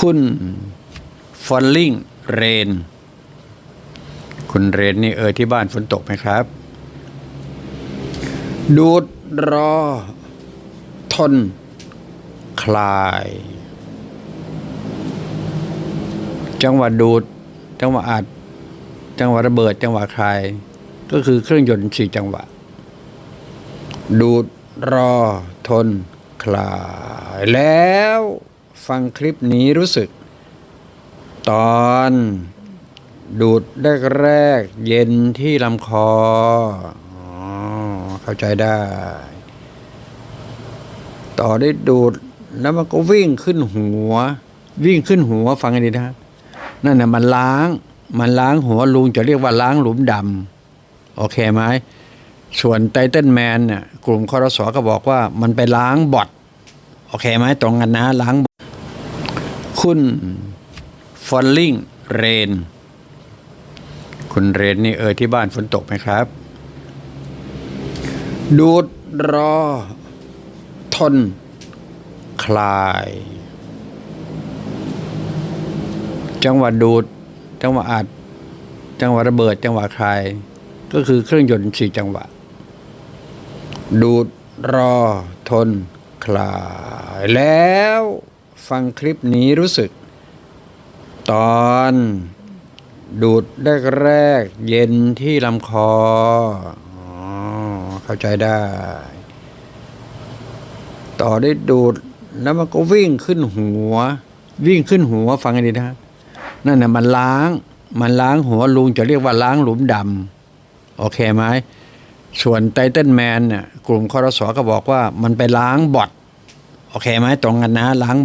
คุณฟอลลิงเรน คุณเรนนี่เออที่บ้านฝนตกไหมครับ ดูดรอ ทน คลาย จังหวะดูด จังหวะอัด จังหวะระเบิด จังหวะคลาย ก็คือเครื่องยนต์สี่จังหวะ ดูดรอ ทน คลายแล้ว ฟังคลิปนี้รู้สึก ตอน ดูดแรกๆเย็นที่ลำคออ๋อเข้าใจได้ ต่อได้ดูดแล้วมันก็วิ่งขึ้นหัว วิ่งขึ้นหัวฟังให้ดีนะนั่นน่ะมันล้าง มันล้างหัวลุงจะเรียกว่าล้างหลุมดำโอเคไหมส่วนไตเติ้ลแมนเนี่ยกลุ่มคอรสอก็บอกว่ามันไปล้างบอทโอเคไหมตรงกันนะล้าง คุณฟอลลิงเรน คุณเรนนี่เออที่บ้านฝนตกไหมครับ ดูดรอ ทน คลาย จังหวะดูด จังหวะอัด จังหวะระเบิด จังหวะคลาย ก็คือเครื่องยนต์สี่จังหวะ ดูดรอ ทน คลายแล้ว ฟังคลิปนี้รู้สึก ตอน ดูดแรกๆเย็นที่ลำคออ๋อเข้าใจได้ ต่อได้ดูดแล้วมันก็วิ่งขึ้นหัว วิ่งขึ้นหัวฟังให้ดีนะนั่นน่ะมันล้าง มันล้างหัวลุงจะเรียกว่าล้างหลุมดำโอเคไหมส่วนไตเติ้ลแมนเนี่ยกลุ่มคอรสอก็บอกว่ามันไปล้างบอทโอเคไหมตรงกันนะล้าง